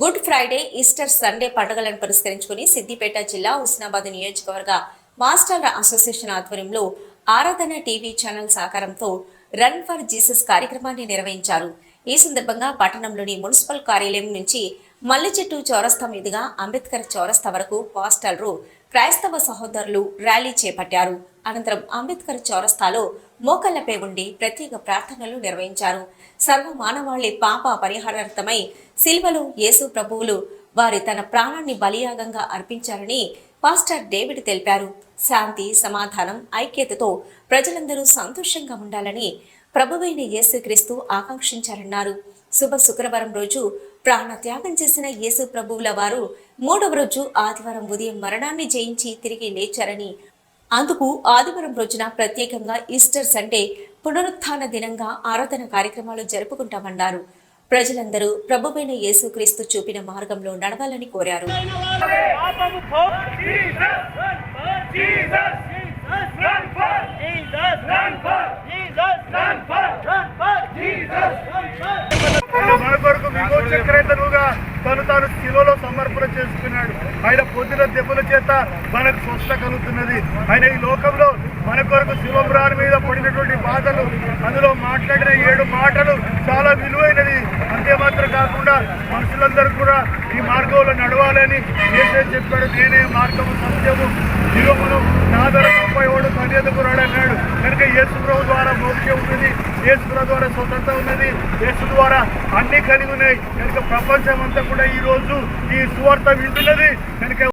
Good Friday Easter Sunday పండుగలను పురస్కరించుకుని సిద్దిపేట జిల్లా హుస్నాబాద్ నియోజకవర్గ మాస్టర్ల అసోసియేషన్ ఆధ్వర్యంలో ఆరాధన టీవీ ఛానల్ సహకారంతో రన్ ఫర్ జీసస్ కార్యక్రమాన్ని నిర్వహించారు. ఈ సందర్భంగా పట్టణంలోని మున్సిపల్ కార్యాలయం నుంచి మల్లిచెట్టు చౌరస్తా మీదుగా అంబేద్కర్ చౌరస్తా వరకు పాస్టర్లు క్రైస్తవ సహోదరులు ర్యాలీ చేపట్టారు. అనంతరం అంబేద్కర్ చౌరస్తాలో మోకళ్ళపై ఉండి ప్రత్యేక ప్రార్థనలు నిర్వహించారు. సర్వ మానవాళి పాప పరిహారార్థమై సిల్వలో యేసు ప్రభువులు వారి తన ప్రాణాన్ని బలియాగంగా అర్పించారని పాస్టర్ డేవిడ్ తెలిపారు. శాంతి సమాధానం ఐక్యతతో ప్రజలందరూ సంతోషంగా ఉండాలని ప్రభువైన యేసుక్రీస్తు ఆకాంక్షించారన్నారు. శుభ శుక్రవారం రోజు ప్రాణ త్యాగం చేసిన యేసు ప్రభువుల వారు మూడవ రోజు ఆదివారం ఉదయం మరణాన్ని జయించి తిరిగి లేచారని అందుకు ఆదివారం రోజున ప్రత్యేకంగా ఈస్టర్ సండే పునరుత్థాన దినంగా ఆరాధన కార్యక్రమాలు జరుపుకుంటామన్నారు. ప్రజలందరూ ప్రభువైన యేసుక్రీస్తు చూపిన మార్గంలో నడవాలని కోరారు. మన కొరకు విమోచక్రేతనుగా తను తాను శిలో సమర్పణ చేసుకున్నాడు. ఆయన పొద్దున దెబ్బల చేత మనకు స్వస్థ కలుగుతున్నది. ఆయన ఈ లోకంలో మన కొరకు శివపురాణి మీద పడినటువంటి బాధలు అందులో మాట్లాడిన ఏడు మాటలు చాలా విలువైనది అంతే మాత్రం కాకుండా మనుషులందరూ కూడా ఈ మార్గంలో నడవాలని ఏసే చెప్పాడు. నేనే మార్గము సత్యము జీవమును తప్పేవాడు కన్యతకు కనుక యేసుప్రభు ద్వారా మోక్షం ఉన్నది. యేసుప్రభు ద్వారా స్వతంత్రం ఉన్నది. యేసు ద్వారా అన్ని కలిగి ఉన్నాయి. కనుక ప్రపంచం అంతా కూడా ఈ రోజు ఈ సువార్త వింటున్నది. కనుక